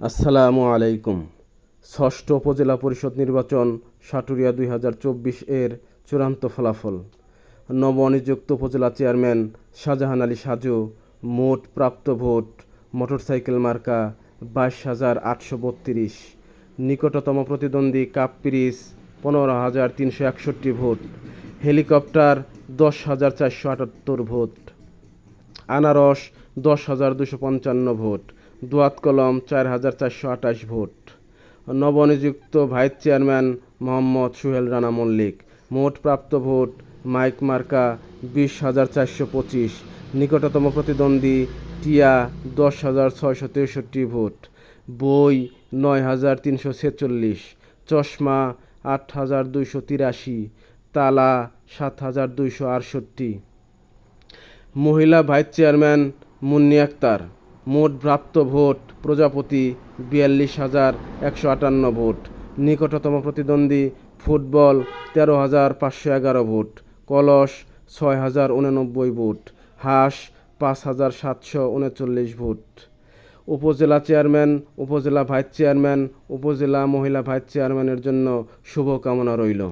আসসালামু আলাইকুম। ষষ্ঠ উপজেলা পরিষদ নির্বাচন সাটুরিয়া দুই হাজার চব্বিশ এর চূড়ান্ত ফলাফল। নবনিযুক্ত উপজেলা চেয়ারম্যান শাহজাহান আলী সাজু, মোট প্রাপ্ত ভোট মোটরসাইকেল মার্কা বাইশ হাজার আটশো বত্রিশ। নিকটতম প্রতিদ্বন্দ্বী কাপ পিরিস পনেরো হাজার তিনশো একষট্টি ভোট। হেলিকপ্টার দশ হাজার চারশো আটাত্তর ভোট। আনারস দশ হাজার দুশো পঞ্চান্ন ভোট। দোয়াত কলম চার হাজার চারশো আঠাশ ভোট। নবনিযুক্ত ভাইস চেয়ারম্যান মোহাম্মদ সুহেল রানা মল্লিক। মোট প্রাপ্ত ভোট মাইক মার্কা বিশ হাজার চারশো পঁচিশ। নিকটতম প্রতিদ্বন্দ্বী টিয়া দশ হাজার ছয়শো তেষট্টি ভোট। বই নয় হাজার তিনশো ছেচল্লিশ। চশমা আট হাজার দুইশো তিরাশি। তালা সাত হাজার দুইশো আটষট্টি। মহিলা ভাইস চেয়ারম্যান মুন্নি আক্তার। মোট প্রাপ্ত ভোট প্রজাপতি বিয়াল্লিশ হাজার একশো আটান্ন ভোট। নিকটতম প্রতিদ্বন্দ্বী ফুটবল তেরো হাজার পাঁচশো এগারো ভোট। কলস ছয় হাজার উননব্বই ভোট। হাঁস পাঁচ হাজার সাতশো উনচল্লিশ ভোট। উপজেলা চেয়ারম্যান, উপজেলা ভাইস চেয়ারম্যান, উপজেলা মহিলা ভাইস চেয়ারম্যানের জন্য শুভকামনা রইল।